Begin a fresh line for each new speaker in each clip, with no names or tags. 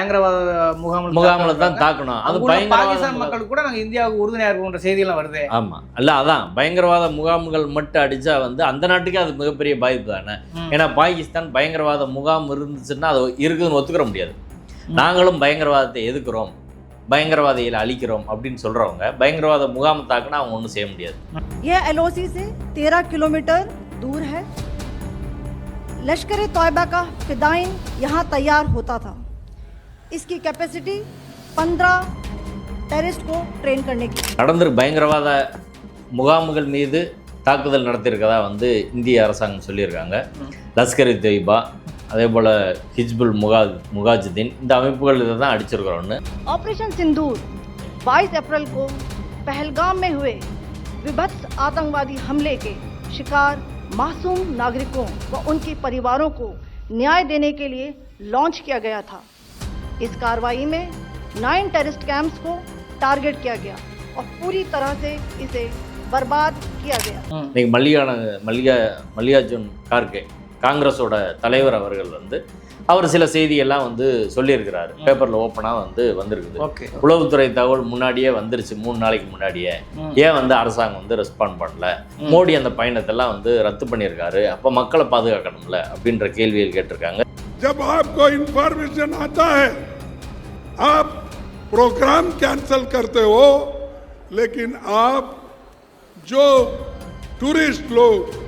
பயங்கரவாத முகாமில் தான் தாக்கணும் அது பாகிஸ்தான் மக்கள் கூட நாங்கள் இந்தியாவுக்கு உறுதுணையாக செய்தியெல்லாம் வருது
ஆமாம் இல்லை அதான் பயங்கரவாத முகாம்கள் மட்டும் அடித்தா வந்து அந்த நாட்டுக்கே அது மிகப்பெரிய பாதிப்பு தானே ஏன்னா பாகிஸ்தான் பயங்கரவாத முகாம் இருந்துச்சுன்னா அது இருக்குதுன்னு ஒத்துக்கிற முடியாது நாங்களும் பயங்கரவாதத்தை பயங்கரவாதிகளை அழிக்கிறோம் அப்படின்னு சொல்றவங்க பயங்கரவாத முகாம் தாக்குனா அவங்க ஒன்றும் செய்ய முடியாது
ஏன் எல்ஓசி கிலோமீட்டர் दूर है लश्कर तौयबा का फिदाइन यहाँ तैयार होता था इसकी कैपेसिटी 15 टेररिस्ट को ट्रेन करने की
अंदर भयंकरವಾದ मुगा मुगल नींद ताकूदल ನಡೆದಿರಕಾದ bande ಇಂಡಿಯಾ ರಸಂಗುನ್ನು ಹೇಳಿರಕாங்க ಲಷ್ಕರಿ ದೈಬ ಅದೇ ಬೊಳೆ ಹಿಜ್ಬಲ್ ಮುಗಾಜ್ ಮುಜಾಹಿದಿನ್ ಇಂದ ಅಮೆಪಗಳು ಇದನ್ನ ಅಡಿಸ್ ಇರಕರುನ್
ಆಪರೇಷನ್ ಸಿಂಧೂರ್ 22 ಏಪ್ರಿಲ್ ಕೋ ಪೆಹಲ್ಗಾಮ್ ಮೇ ہوئے۔ ವಿಭದ ಆತಂಕವಾದಿ ಹಮ್ಲೇ ಕೆ ಶಿಕಾರ್ ಮಾಸುಮ್ ನಾಗರಿಕೋಂ ಬಾ ಉನ್ಕೆ ಪರಿವಾರೋಂ ಕೋ ನ್ಯಾಯ ದೇನೆ ಕೆ ಲಿಯೇ ಲಾಂಚ್ ಕಿಯಾ ಗಯಾ ಥಾ इस कार्रवाई में नाइन टेररिस्ट कैंप्स को टारगेट किया गया और पूरी तरह से इसे बर्बाद किया गया
இன்னைக்கு மல்லிகான மல்லிகா மல்லிகார்ஜுன் கார்கே காங்கிரஸோட தலைவர் அவர்கள் வந்து அவர் சில செய்தியெல்லாம் வந்து சொல்லியிருக்கிறாரு பேப்பரில் ஓப்பனாக வந்து வந்திருக்குது உளவுத்துறை தகவல் முன்னாடியே வந்துருச்சு மூணு நாளைக்கு முன்னாடியே ஏன் வந்து அரசாங்கம் வந்து ரெஸ்பாண்ட் பண்ணல மோடி அந்த பயணத்தெல்லாம் வந்து ரத்து பண்ணியிருக்காரு அப்போ மக்களை பாதுகாக்கணும்ல அப்படின்ற கேள்விகள் கேட்டிருக்காங்க
जब आपको इंफॉर्मेशन आता है आप प्रोग्राम कैंसिल करते हो लेकिन आप जो टूरिस्ट लोग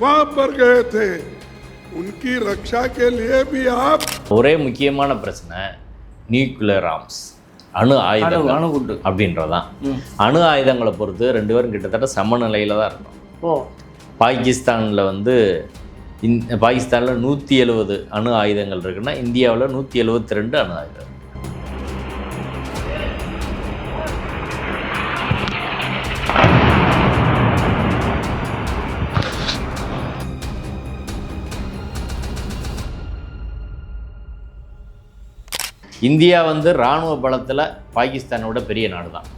वहां पर गए थे उनकी रक्षा के लिए भी आप
ஒரே முக்கியமான பிரச்சனை நியூக்ளியர் ஆர்ம்ஸ் அணு ஆயுதங்கள் உண்டு அப்படின்றதான் அணு ஆயுதங்களை பொறுத்து ரெண்டு பேரும் கிட்டத்தட்ட சமநிலையில் தான் இருக்கும் ஓ பாகிஸ்தானில் வந்து இந் பாகிஸ்தானில் நூற்றி எழுபது அணு ஆயுதங்கள் இருக்குன்னா இந்தியாவில் நூற்றி எழுபத்தி ரெண்டு அணு ஆயுதம் இந்தியா வந்து இராணுவ பலத்தில் பாகிஸ்தானோட பெரிய நாடு தான்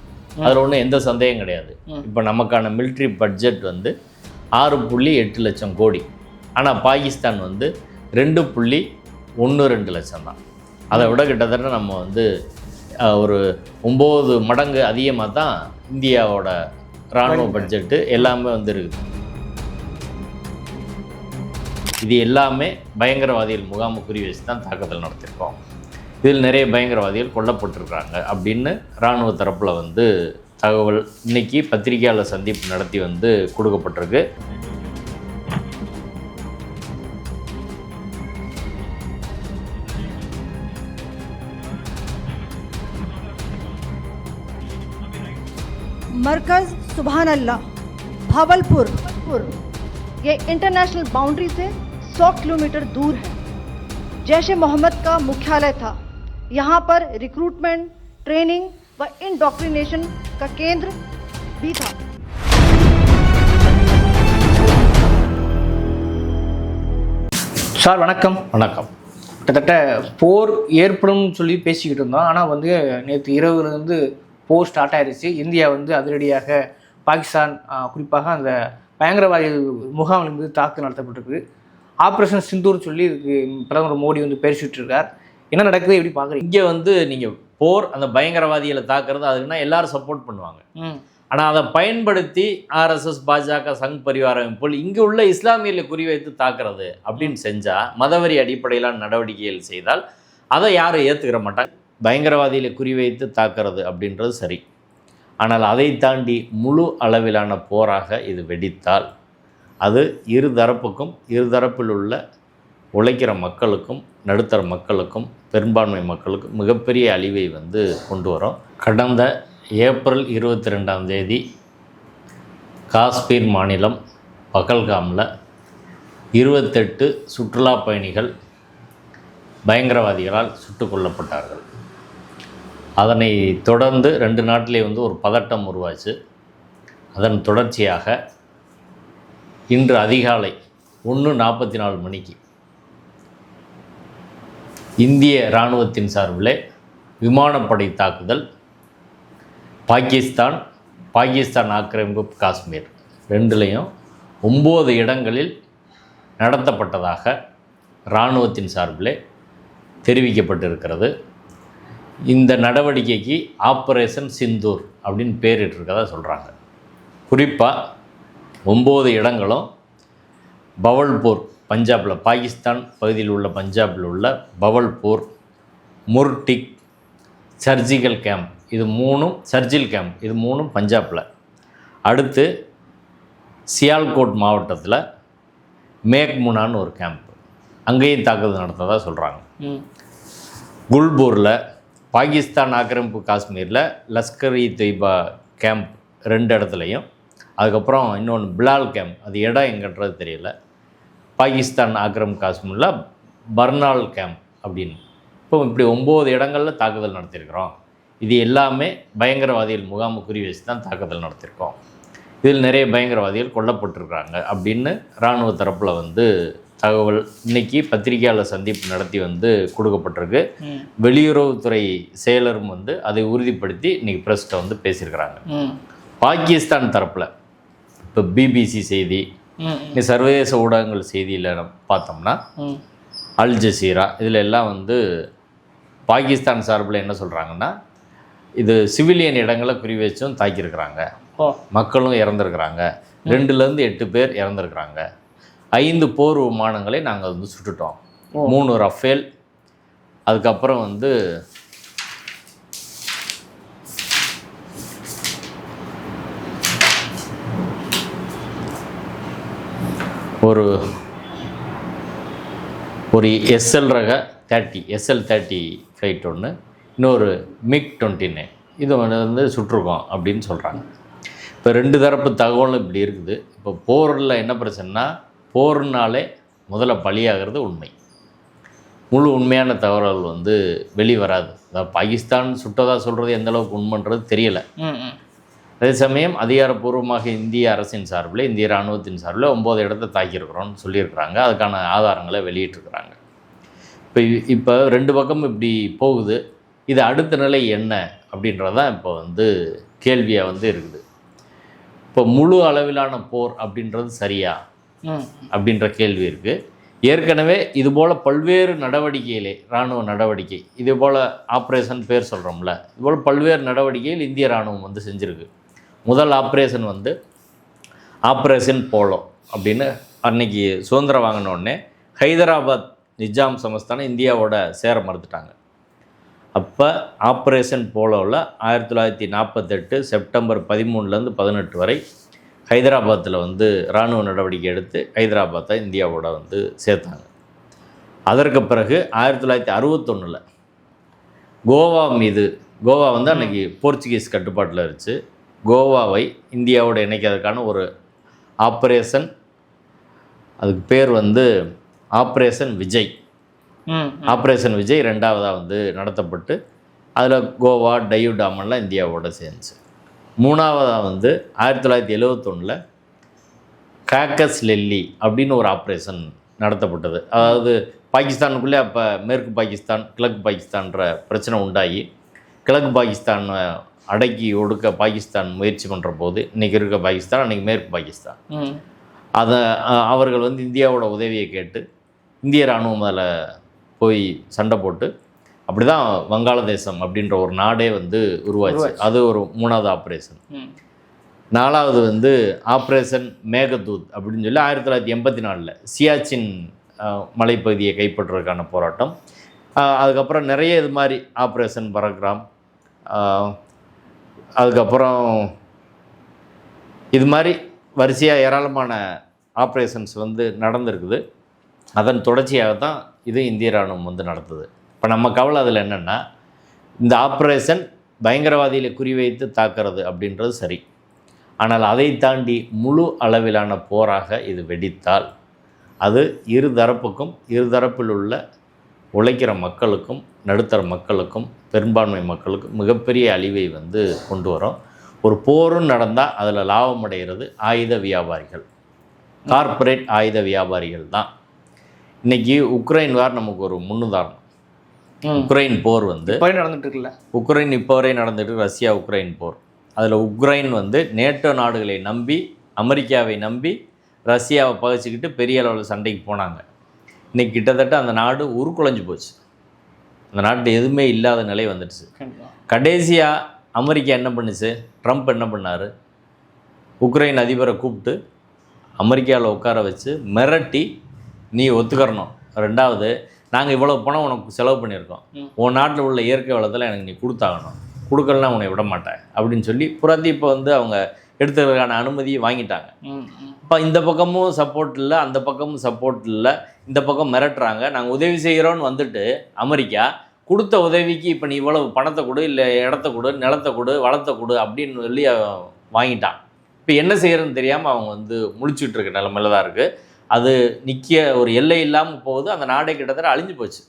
அதில் ஒன்றும் எந்த சந்தேகம் கிடையாது இப்போ நமக்கான மிலிட்ரி பட்ஜெட் வந்து ஆறு புள்ளி எட்டு லட்சம் கோடி ஆனால் பாகிஸ்தான் வந்து ரெண்டு புள்ளி ஒன்று ரெண்டு லட்சம் தான் அதை விட கிட்டத்தட்ட நம்ம வந்து ஒரு ஒம்பது மடங்கு அதிகமாக தான் இந்தியாவோட இராணுவ பட்ஜெட்டு எல்லாமே வந்துருக்குது இது எல்லாமே பயங்கரவாதிகள் முகாமை குறி வச்சு தான் தாக்குதல் நடத்திருக்கோம் இதில் நிறைய பயங்கரவாதிகள் கொல்லப்பட்டிருக்கிறாங்க அப்படின்னு இராணுவ தரப்பில் வந்து தகவல் இன்றைக்கி பத்திரிகையாளர் சந்திப்பு நடத்தி வந்து கொடுக்கப்பட்டிருக்கு
मरकज़ सुबहान अल्लाह भावलपुर ये इंटरनेशनल बाउंड्री से 100 किलोमीटर दूर है जैश मोहम्मद का मुख्यालय था यहाँ पर रिक्रूटमेंट ट्रेनिंग व इनडॉक्ट्रिनेशन का केंद्र भी था
சார் வணக்கம் வணக்கம் கிட்டத்தட்ட போர் ஏற்படும் சொல்லி பேசிக்கிட்டு இருந்தோம் ஆனால் வந்து நேற்று இரவுலேருந்து போர் ஸ்டார்ட் ஆயிடுச்சு இந்தியா வந்து அதிரடியாக பாகிஸ்தான் குறிப்பாக அந்த பயங்கரவாதி முகாமில் மீது தாக்கு நடத்தப்பட்டிருக்கு ஆப்ரேஷன் சிந்தூர் சொல்லி இதுக்கு பிரதமர் மோடி வந்து பேசிட்டுருக்கார் என்ன நடக்குது எப்படி பார்க்குறீங்க
இங்கே வந்து நீங்கள் போர் அந்த பயங்கரவாதிகளை தாக்குறது அதுக்குன்னா எல்லாரும் சப்போர்ட் பண்ணுவாங்க ஆனால் அதை பயன்படுத்தி ஆர்எஸ்எஸ் பாஜக சங் பரிவார அமைப்புகள் இங்கே உள்ள இஸ்லாமியர்களை குறிவைத்து தாக்குறது அப்படின்னு செஞ்சால் மதவரி அடிப்படையிலான நடவடிக்கைகள் செய்தால் அதை யாரும் ஏற்றுக்கிற மாட்டாங்க பயங்கரவாதிகளை குறிவைத்து தாக்கிறது அப்படின்றது சரி ஆனால் அதை தாண்டி முழு அளவிலான போராக இது வெடித்தால் அது இரு தரப்புக்கும் இரு தரப்பில் உள்ள உழைக்கிற மக்களுக்கும் நடுத்தர மக்களுக்கும் பெரும்பான்மை மக்களுக்கும் மிகப்பெரிய அழிவை வந்து கொண்டு வரும் கடந்த ஏப்ரல் இருபத்தி ரெண்டாம் தேதி காஷ்மீர் மாநிலம் பகல்காமில் இருபத்தெட்டு சுற்றுலா பயணிகள் பயங்கரவாதிகளால் சுட்டுக் கொல்லப்பட்டார்கள் அதனை தொடர்ந்து ரெண்டு நாட்டிலே வந்து ஒரு பதட்டம் உருவாச்சு அதன் தொடர்ச்சியாக இன்று அதிகாலை ஒன்று நாற்பத்தி நாலு மணிக்கு இந்திய இராணுவத்தின் சார்பில் விமானப்படை தாக்குதல் பாகிஸ்தான் பாகிஸ்தான் ஆக்கிரமிப்பு காஷ்மீர் ரெண்டுலேயும் ஒம்பது இடங்களில் நடத்தப்பட்டதாக இராணுவத்தின் சார்பில் தெரிவிக்கப்பட்டிருக்கிறது இந்த நடவடிக்கைக்கு ஆப்ரேஷன் சிந்தூர் அப்படின்னு பேரிட்டிருக்கதா சொல்கிறாங்க குறிப்பாக ஒம்பது இடங்களும் பவல்பூர் பஞ்சாபில் பாகிஸ்தான் பகுதியில் உள்ள பஞ்சாபில் உள்ள பவல்பூர் முர்டிக் சர்ஜிக்கல் கேம்ப் இது மூணும் சர்ஜில் கேம்ப் இது மூணும் பஞ்சாபில் அடுத்து சியால்கோட் மாவட்டத்தில் மேக்முனான்னு ஒரு கேம்ப் அங்கேயும் தாக்குதல் நடத்ததாக சொல்கிறாங்க குல்பூரில் பாகிஸ்தான் ஆக்கிரமிப்பு காஷ்மீரில் லஷ்கர் இ தொய்பா கேம்ப் ரெண்டு இடத்துலையும் அதுக்கப்புறம் இன்னொன்று பிலால் கேம்ப் அது இடம் எங்கன்றது தெரியல பாகிஸ்தான் ஆக்கிரம் காஷ்மீரில் பர்னால் கேம்ப் அப்படின்னு இப்போ இப்படி ஒம்பது இடங்களில் தாக்குதல் நடத்தியிருக்கிறோம் இது எல்லாமே பயங்கரவாதிகள் முகாமை குறி வச்சு தான் தாக்குதல் நடத்தியிருக்கோம் இதில் நிறைய பயங்கரவாதிகள் கொல்லப்பட்டிருக்கிறாங்க அப்படின்னு இராணுவ தரப்பில் வந்து தகவல் இன்னைக்கு பத்திரிகையாளர் சந்திப்பு நடத்தி வந்து கொடுக்கப்பட்டிருக்கு வெளியுறவுத்துறை செயலரும் வந்து அதை உறுதிப்படுத்தி இன்னைக்கு பிரஸ்ட்டை வந்து பேசியிருக்கிறாங்க பாகிஸ்தான் தரப்பில் இப்போ பிபிசி செய்தி சர்வதேச ஊடகங்கள் செய்தியில் பார்த்தோம்னா அல் ஜசீரா இதில் எல்லாம் வந்து பாகிஸ்தான் சார்பில் என்ன சொல்கிறாங்கன்னா இது சிவிலியன் இடங்களை குறி தாக்கியிருக்கிறாங்க மக்களும் இறந்துருக்குறாங்க ரெண்டுலேருந்து எட்டு பேர் இறந்துருக்குறாங்க ஐந்து போர் விமானங்களை நாங்கள் வந்து சுட்டுட்டோம் மூணு ரஃபேல் அதுக்கப்புறம் வந்து ஒரு ஒரு எஸ்எல் ரக தேர்ட்டி எஸ்எல் தேர்ட்டி ஃப்ளைட் ஒன்று இன்னொரு மிக் டுவெண்ட்டி நைன் இது வந்து சுற்றுருக்கோம் அப்படின்னு சொல்கிறாங்க இப்போ ரெண்டு தரப்பு தகவலும் இப்படி இருக்குது இப்போ போரில் என்ன பிரச்சனைனா போர்னாலே முதல்ல பலியாகிறது உண்மை முழு உண்மையான தகவல்கள் வந்து வெளிவராது அதாவது பாகிஸ்தான் சுட்டதாக சொல்கிறது எந்த அளவுக்கு உண்மைன்றது தெரியலை அதே சமயம் அதிகாரப்பூர்வமாக இந்திய அரசின் சார்பில் இந்திய இராணுவத்தின் சார்பில் ஒம்பது இடத்த தாக்கியிருக்கிறோம்னு சொல்லியிருக்கிறாங்க அதுக்கான ஆதாரங்களை வெளியிட்டிருக்கிறாங்க இப்போ இப்போ ரெண்டு பக்கம் இப்படி போகுது இது அடுத்த நிலை என்ன அப்படின்றது தான் இப்போ வந்து கேள்வியாக வந்து இருக்குது இப்போ முழு அளவிலான போர் அப்படின்றது சரியா அப்படின்ற கேள்வி இருக்குது ஏற்கனவே இதுபோல் பல்வேறு நடவடிக்கையிலே இராணுவ நடவடிக்கை இது போல் ஆப்ரேஷன் பேர் சொல்கிறோம்ல இதுபோல் பல்வேறு நடவடிக்கையில் இந்திய இராணுவம் வந்து செஞ்சுருக்கு முதல் ஆப்ரேஷன் வந்து ஆப்ரேஷன் போலோ அப்படின்னு அன்னைக்கு சுதந்திரம் வாங்கினோடனே ஹைதராபாத் நிஜாம் சமஸ்தானம் இந்தியாவோட சேர மறுத்துட்டாங்க அப்போ ஆப்ரேஷன் போலோவில் ஆயிரத்தி தொள்ளாயிரத்தி நாற்பத்தெட்டு செப்டம்பர் பதிமூணுலேருந்து பதினெட்டு வரை ஹைதராபாத்தில் வந்து இராணுவ நடவடிக்கை எடுத்து ஹைதராபாத்தை இந்தியாவோட வந்து சேர்த்தாங்க அதற்கு பிறகு ஆயிரத்தி தொள்ளாயிரத்தி அறுபத்தொன்னில் கோவா மீது கோவா வந்து அன்றைக்கி போர்ச்சுகீஸ் கட்டுப்பாட்டில் இருந்துச்சு கோவாவை இந்தியாவோட இணைக்கிறதுக்கான ஒரு ஆப்ரேஷன் அதுக்கு பேர் வந்து ஆப்ரேஷன் விஜய் ஆப்ரேஷன் விஜய் ரெண்டாவதாக வந்து நடத்தப்பட்டு அதில் கோவா டையூ டாமெல்லாம் இந்தியாவோட சேர்ந்துச்சு மூணாவதாக வந்து ஆயிரத்தி தொள்ளாயிரத்தி எழுவத்தொன்னில் காக்கஸ் லெல்லி அப்படின்னு ஒரு ஆப்ரேஷன் நடத்தப்பட்டது அதாவது பாகிஸ்தானுக்குள்ளே அப்போ மேற்கு பாகிஸ்தான் கிழக்கு பாகிஸ்தான்ற பிரச்சனை உண்டாகி கிழக்கு பாகிஸ்தான் அடக்கி ஒடுக்க பாகிஸ்தான் முயற்சி பண்ணுற போது இன்றைக்கி இருக்க பாகிஸ்தான் அன்றைக்கி மேற்கு பாகிஸ்தான் அதை அவர்கள் வந்து இந்தியாவோட உதவியை கேட்டு இந்திய இராணுவம் அதில் போய் சண்டை போட்டு அப்படிதான் வங்காளதேசம் அப்படின்ற ஒரு நாடே வந்து உருவாச்சு அது ஒரு மூணாவது ஆப்ரேஷன் நாலாவது வந்து ஆப்ரேஷன் மேகதூத் அப்படின்னு சொல்லி ஆயிரத்தி தொள்ளாயிரத்தி எண்பத்தி நாலில் சியாச்சின் மலைப்பகுதியை கைப்பற்றுவதற்கான போராட்டம் அதுக்கப்புறம் நிறைய இது மாதிரி ஆப்ரேஷன் பரக்ராம் அதுக்கப்புறம் இது மாதிரி வரிசையாக ஏராளமான ஆப்ரேஷன்ஸ் வந்து நடந்திருக்குது அதன் தொடர்ச்சியாக தான் இது இந்திய இராணுவம் வந்து நடத்துது இப்போ நம்ம கவலை அதில் என்னென்னா இந்த ஆப்ரேஷன் பயங்கரவாதிகளை குறிவைத்து தாக்கிறது அப்படின்றது சரி ஆனால் அதை தாண்டி முழு அளவிலான போராக இது வெடித்தால் அது இரு தரப்புக்கும் இரு தரப்பில் உள்ள உழைக்கிற மக்களுக்கும் நடுத்தர மக்களுக்கும் பெரும்பான்மை மக்களுக்கும் மிகப்பெரிய அழிவை வந்து கொண்டு வரும் ஒரு போரும் நடந்தால் அதில் லாபம் அடைகிறது ஆயுத வியாபாரிகள் கார்ப்பரேட் ஆயுத வியாபாரிகள் தான் இன்றைக்கி உக்ரைன் வார் நமக்கு ஒரு முன்னுதாரணம் உக்ரைன் போர் வந்து நடந்துட்டு இருக்குல்ல உக்ரைன் இப்போ வரை நடந்துட்டு ரஷ்யா உக்ரைன் போர் அதில் உக்ரைன் வந்து நேட்டோ நாடுகளை நம்பி அமெரிக்காவை நம்பி ரஷ்யாவை பகைச்சிக்கிட்டு பெரிய அளவில் சண்டைக்கு போனாங்க இன்றைக்கி கிட்டத்தட்ட அந்த நாடு உருக்குலைஞ்சு போச்சு அந்த நாட்டு எதுவுமே இல்லாத நிலை வந்துடுச்சு கடைசியாக அமெரிக்கா என்ன பண்ணுச்சு ட்ரம்ப் என்ன பண்ணார் உக்ரைன் அதிபரை கூப்பிட்டு அமெரிக்காவில் உட்கார வச்சு மிரட்டி நீ ஒத்துக்கிறணும் ரெண்டாவது நாங்கள் இவ்வளோ பணம் உனக்கு செலவு பண்ணியிருக்கோம் உன் நாட்டில் உள்ள இயற்கை வளத்தில் எனக்கு நீ கொடுத்தாகணும் கொடுக்கலன்னா உன்னை விட மாட்டேன் அப்படின்னு சொல்லி இப்போ வந்து அவங்க எடுத்துக்கிறதுக்கான அனுமதியை வாங்கிட்டாங்க இப்போ இந்த பக்கமும் சப்போர்ட் இல்லை அந்த பக்கமும் சப்போர்ட் இல்லை இந்த பக்கம் மிரட்டுறாங்க நாங்கள் உதவி செய்கிறோன்னு வந்துட்டு அமெரிக்கா கொடுத்த உதவிக்கு இப்போ நீ இவ்வளவு பணத்தை கொடு இல்லை இடத்த கொடு நிலத்தை கொடு வளத்தை கொடு அப்படின்னு சொல்லி வாங்கிட்டான் இப்போ என்ன செய்கிறன்னு தெரியாமல் அவங்க வந்து முடிச்சுட்டு இருக்க நிலமையில தான் இருக்குது அது நிற்க ஒரு எல்லை இல்லாமல் போகுது அந்த நாடே கிட்டத்தட்ட அழிஞ்சு போச்சு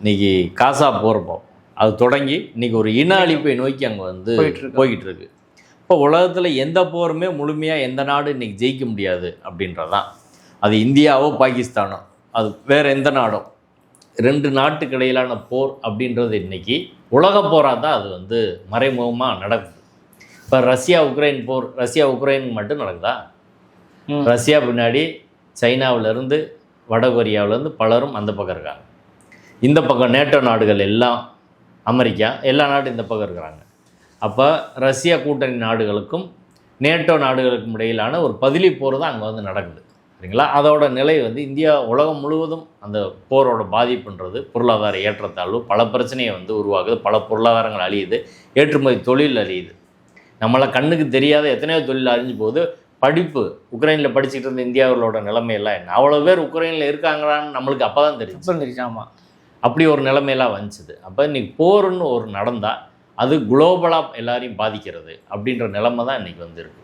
இன்னைக்கு காசா போகிறப்போ அது தொடங்கி இன்னைக்கு ஒரு இன அழிப்பை நோக்கி அங்கே வந்து போய்கிட்டு இருக்கு இப்போ உலகத்தில் எந்த போருமே முழுமையாக எந்த நாடு இன்றைக்கி ஜெயிக்க முடியாது அப்படின்றதான் அது இந்தியாவோ பாகிஸ்தானோ அது வேற எந்த நாடும் ரெண்டு நாட்டுக்கு இடையிலான போர் அப்படின்றது இன்னைக்கு உலக போராக தான் அது வந்து மறைமுகமாக நடக்குது இப்போ ரஷ்யா உக்ரைன் போர் ரஷ்யா உக்ரைன் மட்டும் நடக்குதா ரஷ்யா பின்னாடி சைனாவிலேருந்து வடகொரியாவிலேருந்து பலரும் அந்த பக்கம் இருக்காங்க இந்த பக்கம் நேட்டோ நாடுகள் எல்லாம் அமெரிக்கா எல்லா நாடும் இந்த பக்கம் இருக்கிறாங்க அப்போ ரஷ்யா கூட்டணி நாடுகளுக்கும் நேட்டோ நாடுகளுக்கும் இடையிலான ஒரு பதிலி போர் தான் அங்கே வந்து நடக்குது சரிங்களா அதோட நிலை வந்து இந்தியா உலகம் முழுவதும் அந்த போரோட பாதிப்புன்றது பொருளாதார ஏற்றத்தாழ்வு பல பிரச்சனையை வந்து உருவாகுது பல பொருளாதாரங்கள் அழியுது ஏற்றுமதி தொழில் அழியுது நம்மளால் கண்ணுக்கு தெரியாத எத்தனையோ தொழில் அழிஞ்சு போகுது படிப்பு உக்ரைனில் படிச்சுட்டு இருந்த இந்தியாவர்களோட நிலைமையெல்லாம் என்ன அவ்வளோ பேர் உக்ரைனில் இருக்காங்களான்னு நம்மளுக்கு அப்போ தான்
தெரியும் தெரிஞ்சு ஆமாம்
அப்படி ஒரு நிலைமையெல்லாம் வந்துச்சுது அப்போ இன்றைக்கி போர்னு ஒரு நடந்தால் அது குளோபலாக எல்லாரையும் பாதிக்கிறது அப்படின்ற நிலைமை தான் இன்றைக்கி வந்துருக்கு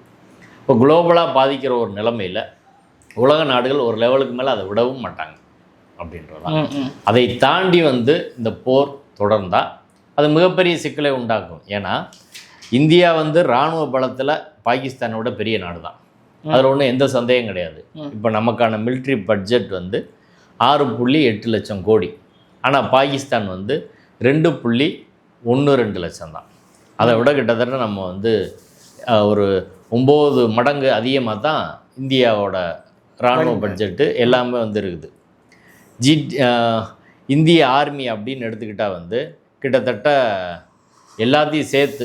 இப்போ குளோபலாக பாதிக்கிற ஒரு நிலைமையில் உலக நாடுகள் ஒரு லெவலுக்கு மேலே அதை விடவும் மாட்டாங்க அப்படின்றதான் அதை தாண்டி வந்து இந்த போர் தொடர்ந்தால் அது மிகப்பெரிய சிக்கலை உண்டாக்கும் ஏன்னா இந்தியா வந்து இராணுவ பலத்தில் பாகிஸ்தானோட பெரிய நாடு தான் அதில் ஒன்றும் எந்த சந்தேகம் கிடையாது இப்போ நமக்கான மிலிட்ரி பட்ஜெட் வந்து ஆறு புள்ளி எட்டு லட்சம் கோடி ஆனால் பாகிஸ்தான் வந்து ரெண்டு புள்ளி ஒன்று ரெண்டு லட்சம் தான் அதை விட கிட்டத்தட்ட நம்ம வந்து ஒரு ஒம்பது மடங்கு அதிகமாக தான் இந்தியாவோட இராணுவ பட்ஜெட்டு எல்லாமே வந்து இருக்குது ஜி இந்திய ஆர்மி அப்படின்னு எடுத்துக்கிட்டால் வந்து கிட்டத்தட்ட எல்லாத்தையும் சேர்த்து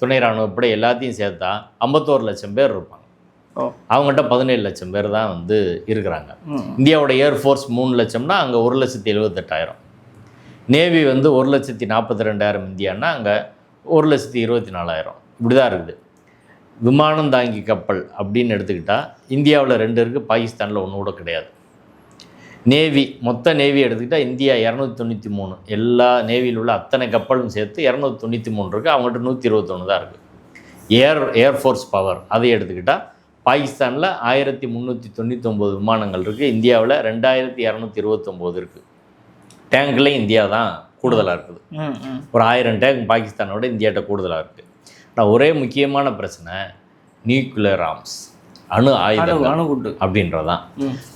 துணை இராணுவப்படை எல்லாத்தையும் சேர்த்தா ஐம்பத்தோரு லட்சம் பேர் இருப்பான் அவங்ககிட்ட பதினேழு லட்சம் பேர் தான் வந்து இருக்கிறாங்க இந்தியாவோட ஏர்ஃபோர்ஸ் மூணு லட்சம்னா அங்கே ஒரு லட்சத்தி எழுபத்தெட்டாயிரம் நேவி வந்து ஒரு லட்சத்தி நாற்பத்தி ரெண்டாயிரம் இந்தியான்னா அங்கே ஒரு லட்சத்தி இருபத்தி நாலாயிரம் இப்படி தான் இருக்குது விமானம் தாங்கி கப்பல் அப்படின்னு எடுத்துக்கிட்டால் இந்தியாவில் ரெண்டு இருக்குது பாகிஸ்தானில் ஒன்று கூட கிடையாது நேவி மொத்த நேவி எடுத்துக்கிட்டால் இந்தியா இரநூத்தி தொண்ணூற்றி மூணு எல்லா நேவியில் உள்ள அத்தனை கப்பலும் சேர்த்து இரநூத்தி தொண்ணூற்றி மூணு இருக்குது அவங்ககிட்ட நூற்றி இருபத்தொன்று தான் இருக்குது ஏர் ஏர்ஃபோர்ஸ் பவர் அதை எடுத்துக்கிட்டால் பாகிஸ்தானில் ஆயிரத்தி முந்நூற்றி தொண்ணூற்றொம்பது விமானங்கள் இருக்குது இந்தியாவில் ரெண்டாயிரத்தி இரநூத்தி இருபத்தொம்போது இருக்குது டேங்க்லேயும் இந்தியா தான் கூடுதலாக இருக்குது ஒரு ஆயிரம் டேங்க் பாகிஸ்தானோட இந்தியாட்ட கூடுதலாக இருக்குது ஆனால் ஒரே முக்கியமான பிரச்சனை நியூக்ளியர் ஆர்ம்ஸ் அணு ஆயுதம் அணுகுண்டு அப்படின்றதான்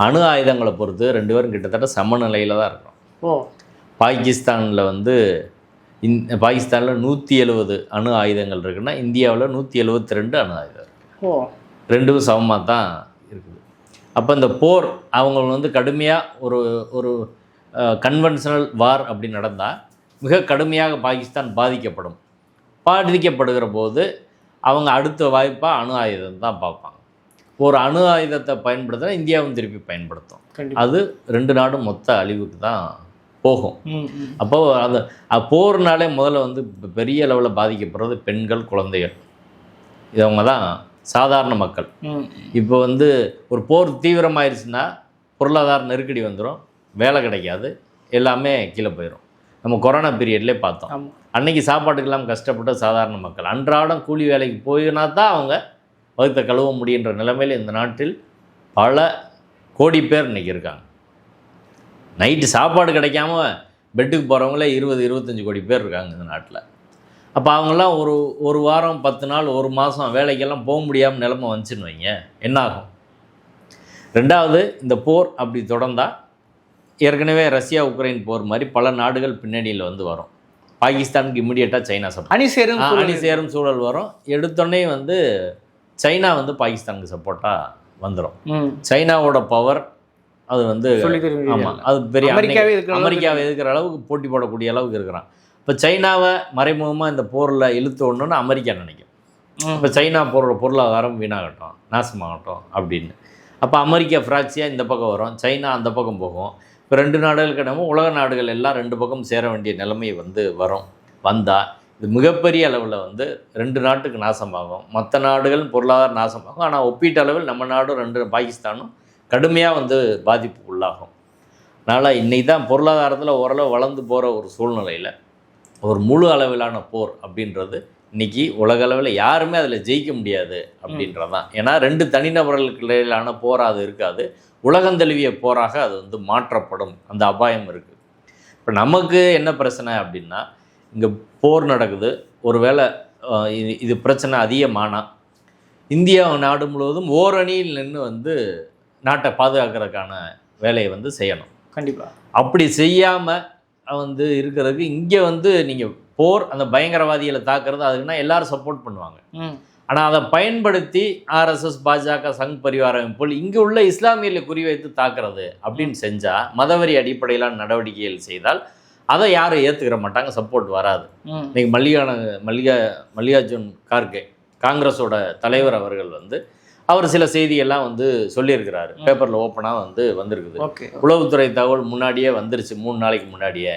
அணு ஆயுதங்களை பொறுத்து ரெண்டு பேரும் கிட்டத்தட்ட சமநிலையில் தான் இருக்கும் ஓ பாகிஸ்தானில் வந்து இந் பாகிஸ்தானில் நூற்றி எழுபது அணு ஆயுதங்கள் இருக்குன்னா இந்தியாவில் நூற்றி எழுபத்தி ரெண்டு அணு ஆயுதம் இருக்குது ஓ ரெண்டும் சமமாக தான் இருக்குது அப்போ இந்த போர் அவங்க வந்து கடுமையாக ஒரு ஒரு கன்வென்ஷனல் வார் அப்படி நடந்தால் மிக கடுமையாக பாகிஸ்தான் பாதிக்கப்படும் பாதிக்கப்படுகிற போது அவங்க அடுத்த வாய்ப்பாக அணு ஆயுதம் தான் பார்ப்பாங்க ஒரு அணு ஆயுதத்தை பயன்படுத்தினா இந்தியாவும் திருப்பி பயன்படுத்தும் அது ரெண்டு நாடும் மொத்த அழிவுக்கு தான் போகும் அப்போ அது போர்னாலே முதல்ல வந்து பெரிய அளவில் பாதிக்கப்படுறது பெண்கள் குழந்தைகள் இதவங்க தான் சாதாரண மக்கள் இப்போ வந்து ஒரு போர் தீவிரமாயிருச்சுன்னா பொருளாதார நெருக்கடி வந்துடும் வேலை கிடைக்காது எல்லாமே கீழே போயிடும் நம்ம கொரோனா பீரியட்லேயே பார்த்தோம் அன்னைக்கு சாப்பாட்டுக்கெல்லாம் கஷ்டப்பட்ட சாதாரண மக்கள் அன்றாடம் கூலி வேலைக்கு போயினா தான் அவங்க வகுத்த கழுவ முடியுன்ற நிலைமையில் இந்த நாட்டில் பல கோடி பேர் இன்றைக்கி இருக்காங்க நைட்டு சாப்பாடு கிடைக்காம பெட்டுக்கு போகிறவங்களே இருபது இருபத்தஞ்சி கோடி பேர் இருக்காங்க இந்த நாட்டில் அப்போ அவங்கெல்லாம் ஒரு ஒரு வாரம் பத்து நாள் ஒரு மாதம் வேலைக்கெல்லாம் போக முடியாமல் நிலமை வந்துச்சுன்னு வைங்க என்னாகும் ரெண்டாவது இந்த போர் அப்படி தொடர்ந்தால் ஏற்கனவே ரஷ்யா உக்ரைன் போர் மாதிரி பல நாடுகள் பின்னணியில் வந்து வரும் பாகிஸ்தானுக்கு இம்மிடியட்டாக சைனா சப்போர்ட்
அணி சேரும் அணி சேரும் சூழல் வரும்
எடுத்தோடனே வந்து சைனா வந்து பாகிஸ்தானுக்கு சப்போர்ட்டாக வந்துடும் சைனாவோட பவர் அது வந்து ஆமாம் அது பெரிய அமெரிக்காவே அமெரிக்காவை எதுக்கிற அளவுக்கு போட்டி போடக்கூடிய அளவுக்கு இருக்கிறான் இப்போ சைனாவை மறைமுகமாக இந்த போரில் இழுத்தோடணும்னு அமெரிக்கா நினைக்கும் இப்போ சைனா போடுற பொருளாதாரம் வீணாகட்டும் நாசமாகட்டும் அப்படின்னு அப்போ அமெரிக்கா ஃப்ராக்சியாக இந்த பக்கம் வரும் சைனா அந்த பக்கம் போகும் இப்போ ரெண்டு நாடுகள் கிடமும் உலக நாடுகள் எல்லாம் ரெண்டு பக்கம் சேர வேண்டிய நிலைமை வந்து வரும் வந்தால் இது மிகப்பெரிய அளவில் வந்து ரெண்டு நாட்டுக்கு நாசமாகும் மற்ற நாடுகள் பொருளாதார நாசமாகும் ஆனால் ஒப்பீட்டு அளவில் நம்ம நாடும் ரெண்டு பாகிஸ்தானும் கடுமையாக வந்து பாதிப்பு உள்ளாகும் அதனால் இன்றைக்கி தான் பொருளாதாரத்தில் ஓரளவு வளர்ந்து போகிற ஒரு சூழ்நிலையில் ஒரு முழு அளவிலான போர் அப்படின்றது இன்றைக்கி உலக அளவில் யாருமே அதில் ஜெயிக்க முடியாது அப்படின்றது தான் ஏன்னா ரெண்டு தனிநபர்களுக்கு இடையிலான போராக அது இருக்காது உலகந்தழுவிய போராக அது வந்து மாற்றப்படும் அந்த அபாயம் இருக்குது இப்போ நமக்கு என்ன பிரச்சனை அப்படின்னா இங்கே போர் நடக்குது ஒருவேளை இது இது பிரச்சனை அதிகமானா இந்தியா நாடு முழுவதும் ஓரணியில் நின்று வந்து நாட்டை பாதுகாக்கிறதுக்கான வேலையை வந்து செய்யணும் கண்டிப்பாக அப்படி செய்யாமல் வந்து இருக்கிறதுக்கு இங்கே வந்து நீங்கள் போர் அந்த பயங்கரவாதிகளை தாக்குறது அதுக்குன்னா எல்லாரும் சப்போர்ட் பண்ணுவாங்க ஆனால் அதை பயன்படுத்தி ஆர்எஸ்எஸ் பாஜக சங் பரிவாரம் போல் இங்கே உள்ள இஸ்லாமியர்களை குறிவைத்து தாக்குறது அப்படின்னு செஞ்சால் மதவரி அடிப்படையிலான நடவடிக்கைகள் செய்தால் அதை யாரும் ஏற்றுக்கிற மாட்டாங்க சப்போர்ட் வராது இன்னைக்கு மல்லிகான மல்லிகா மல்லிகார்ஜுன் கார்கே காங்கிரஸோட தலைவர் அவர்கள் வந்து அவர் சில செய்தியெல்லாம் வந்து சொல்லியிருக்கிறாரு பேப்பரில் ஓப்பனாக வந்து வந்திருக்குது உளவுத்துறை தகவல் முன்னாடியே வந்துருச்சு மூணு நாளைக்கு முன்னாடியே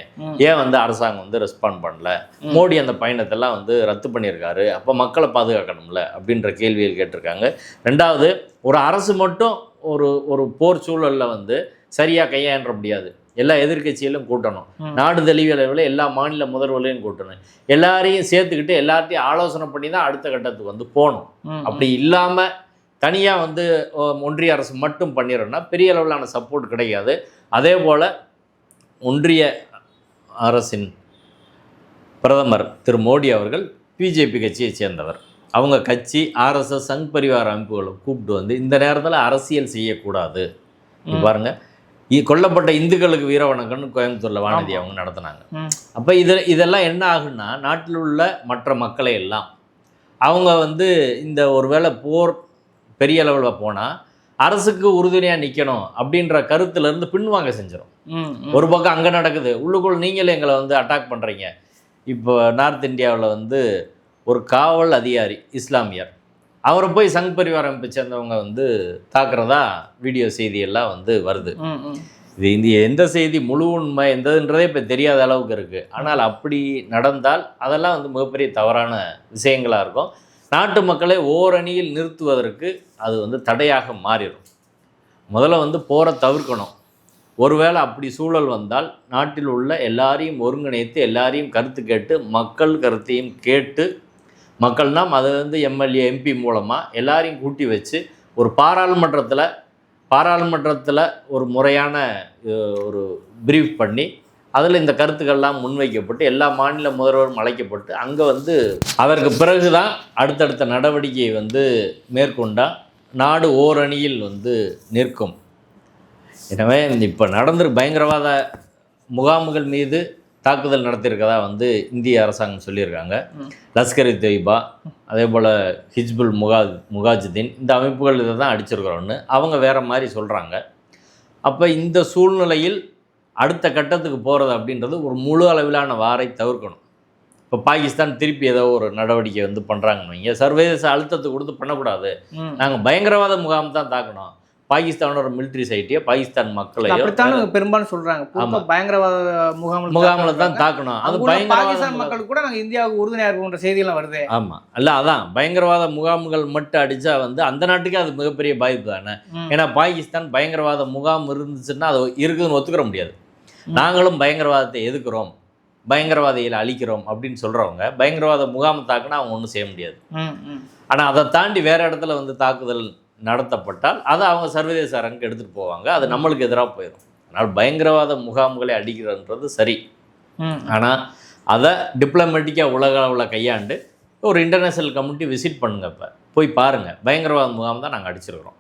ஏன் வந்து அரசாங்கம் வந்து ரெஸ்பாண்ட் பண்ணல மோடி அந்த பயணத்தெல்லாம் வந்து ரத்து பண்ணியிருக்காரு அப்போ மக்களை பாதுகாக்கணும்ல அப்படின்ற கேள்விகள் கேட்டிருக்காங்க ரெண்டாவது ஒரு அரசு மட்டும் ஒரு ஒரு போர் சூழலில் வந்து சரியாக கையாண்ட முடியாது எல்லா எதிர்கட்சியிலும் கூட்டணும் நாடு தழுவிய எல்லா மாநில முதல்வர்களையும் கூட்டணும் எல்லாரையும் சேர்த்துக்கிட்டு எல்லார்ட்டையும் ஆலோசனை பண்ணி தான் அடுத்த கட்டத்துக்கு வந்து போகணும் அப்படி இல்லாமல் தனியாக வந்து ஒன்றிய அரசு மட்டும் பண்ணிடுறோன்னா பெரிய அளவிலான சப்போர்ட் கிடைக்காது அதே போல் ஒன்றிய அரசின் பிரதமர் திரு மோடி அவர்கள் பிஜேபி கட்சியை சேர்ந்தவர் அவங்க கட்சி ஆர்எஸ்எஸ் சங் பரிவார அமைப்புகளை கூப்பிட்டு வந்து இந்த நேரத்தில் அரசியல் செய்யக்கூடாது பாருங்கள் கொல்லப்பட்ட இந்துக்களுக்கு வீர வணக்கம்னு கோயம்புத்தூரில் வானதி அவங்க நடத்தினாங்க அப்போ இது இதெல்லாம் என்ன ஆகுன்னா நாட்டில் உள்ள மற்ற மக்களை எல்லாம் அவங்க வந்து இந்த ஒருவேளை போர் பெரிய லெவலில் போனால் அரசுக்கு உறுதுணையாக நிற்கணும் அப்படின்ற கருத்துலேருந்து பின்வாங்க செஞ்சிடும் ஒரு பக்கம் அங்கே நடக்குது உள்ளுக்குள் நீங்களே எங்களை வந்து அட்டாக் பண்ணுறீங்க இப்போ நார்த் இந்தியாவில் வந்து ஒரு காவல் அதிகாரி இஸ்லாமியர் அவரை போய் சங் பரிவாரம் அமைப்பை சேர்ந்தவங்க வந்து தாக்குறதா வீடியோ செய்தியெல்லாம் வந்து வருது இது இந்த எந்த செய்தி முழு உண்மை எந்ததுன்றதே இப்போ தெரியாத அளவுக்கு இருக்குது ஆனால் அப்படி நடந்தால் அதெல்லாம் வந்து மிகப்பெரிய தவறான விஷயங்களாக இருக்கும் நாட்டு மக்களை ஓரணியில் நிறுத்துவதற்கு அது வந்து தடையாக மாறிடும் முதல்ல வந்து போரை தவிர்க்கணும் ஒருவேளை அப்படி சூழல் வந்தால் நாட்டில் உள்ள எல்லாரையும் ஒருங்கிணைத்து எல்லாரையும் கருத்து கேட்டு மக்கள் கருத்தையும் கேட்டு மக்கள்னால் அதை வந்து எம்எல்ஏ எம்பி மூலமாக எல்லாரையும் கூட்டி வச்சு ஒரு பாராளுமன்றத்தில் பாராளுமன்றத்தில் ஒரு முறையான ஒரு பிரீஃப் பண்ணி அதில் இந்த கருத்துக்கள்லாம் முன்வைக்கப்பட்டு எல்லா மாநில முதல்வரும் அழைக்கப்பட்டு அங்கே வந்து அதற்கு பிறகு தான் அடுத்தடுத்த நடவடிக்கையை வந்து மேற்கொண்டால் நாடு ஓரணியில் வந்து நிற்கும் எனவே இப்போ நடந்துரு பயங்கரவாத முகாம்கள் மீது தாக்குதல் நடத்தியிருக்கதா வந்து இந்திய அரசாங்கம் சொல்லியிருக்காங்க லஷ்கர் தொய்பா அதே போல் ஹிஜ்புல் முகா முகாஜுதீன் இந்த அமைப்புகள் இதை தான் அடிச்சிருக்கிறோன்னு அவங்க வேறு மாதிரி சொல்கிறாங்க அப்போ இந்த சூழ்நிலையில் அடுத்த கட்டத்துக்கு போகிறது அப்படின்றது ஒரு முழு அளவிலான வாரை தவிர்க்கணும் இப்போ பாகிஸ்தான் திருப்பி ஏதோ ஒரு நடவடிக்கை வந்து பண்ணுறாங்கன்னு இங்கே சர்வதேச அழுத்தத்தை கொடுத்து பண்ணக்கூடாது நாங்கள் பயங்கரவாத முகாம் தான் தாக்கணும் பாகிஸ்தானோட மிலிட்ரி சைட்டையோ பாகிஸ்தான் மக்களையோ
பெரும்பாலும் சொல்றாங்க பயங்கரவாத முகாம்
முகாமில் தான் தாக்கணும்
அது பாகிஸ்தான் மக்கள் கூட நாங்கள் இந்தியாவுக்கு உறுதுணையாக இருக்கும்ன்ற செய்தியெல்லாம் வருது
ஆமாம் அல்ல அதான் பயங்கரவாத முகாம்கள் மட்டும் அடித்தா வந்து அந்த நாட்டுக்கே அது மிகப்பெரிய பாதிப்பு தானே ஏன்னா பாகிஸ்தான் பயங்கரவாத முகாம் இருந்துச்சுன்னா அது இருக்குதுன்னு ஒத்துக்கிற முடியாது நாங்களும் பயங்கரவாதத்தை எதுக்குறோம் பயங்கரவாதிகளை அழிக்கிறோம் அப்படின்னு சொல்கிறவங்க பயங்கரவாத முகாம் தாக்குனா அவங்க ஒன்றும் செய்ய முடியாது ஆனால் அதை தாண்டி வேறு இடத்துல வந்து தாக்குதல் நடத்தப்பட்டால் அதை அவங்க சர்வதேச அரங்கு எடுத்துகிட்டு போவாங்க அது நம்மளுக்கு எதிராக போயிடும் அதனால் பயங்கரவாத முகாம்களை அடிக்கிறன்றது சரி ஆனால் அதை டிப்ளமேட்டிக்காக உலக அளவில் கையாண்டு ஒரு இன்டர்நேஷ்னல் கம்யூனிட்டி விசிட் பண்ணுங்க இப்போ போய் பாருங்கள் பயங்கரவாத முகாம் தான் நாங்கள் அடிச்சிருக்கிறோம்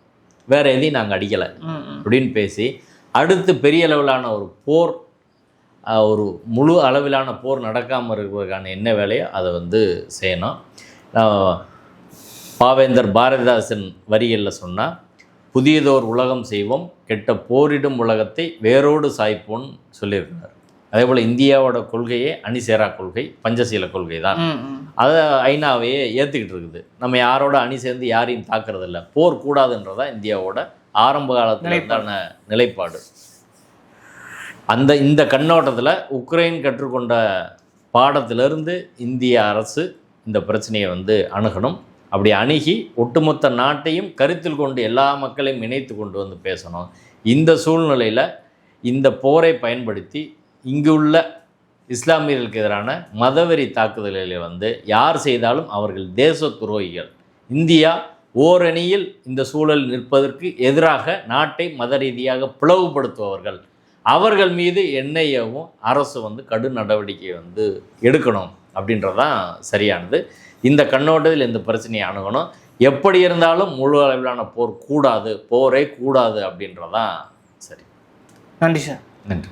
வேறு எதையும் நாங்கள் அடிக்கலை அப்படின்னு பேசி அடுத்து பெரிய அளவிலான ஒரு போர் ஒரு முழு அளவிலான போர் நடக்காமல் இருக்கிறதுக்கான என்ன வேலையோ அதை வந்து செய்யணும் பாவேந்தர் பாரதிதாசன் வரிகளில் சொன்னால் புதியதோர் உலகம் செய்வோம் கெட்ட போரிடும் உலகத்தை வேரோடு சாய்ப்போம்னு சொல்லியிருக்கிறார் அதே போல் இந்தியாவோட கொள்கையே அணிசேரா கொள்கை பஞ்சசீல கொள்கை தான் அதை ஐநாவையே ஏற்றுக்கிட்டு இருக்குது நம்ம யாரோட அணி சேர்ந்து யாரையும் தாக்குறதில்ல போர் கூடாதுன்றதான் இந்தியாவோட ஆரம்ப காலத்தில் இருந்தான நிலைப்பாடு அந்த இந்த கண்ணோட்டத்தில் உக்ரைன் கற்றுக்கொண்ட பாடத்திலிருந்து இந்திய அரசு இந்த பிரச்சனையை வந்து அணுகணும் அப்படி அணுகி ஒட்டுமொத்த நாட்டையும் கருத்தில் கொண்டு எல்லா மக்களையும் இணைத்து கொண்டு வந்து பேசணும் இந்த சூழ்நிலையில் இந்த போரை பயன்படுத்தி இங்குள்ள இஸ்லாமியர்களுக்கு எதிரான மதவெறி தாக்குதல்களை வந்து யார் செய்தாலும் அவர்கள் தேச துரோகிகள் இந்தியா ஓரணியில் இந்த சூழல் நிற்பதற்கு எதிராக நாட்டை மத ரீதியாக பிளவுபடுத்துபவர்கள் அவர்கள் மீது என்னையவும் அரசு வந்து கடும் நடவடிக்கை வந்து எடுக்கணும் அப்படின்றதான் சரியானது இந்த கண்ணோட்டத்தில் இந்த பிரச்சனையை அணுகணும் எப்படி இருந்தாலும் முழு அளவிலான போர் கூடாது போரே கூடாது அப்படின்றதான் சரி நன்றி சார் நன்றி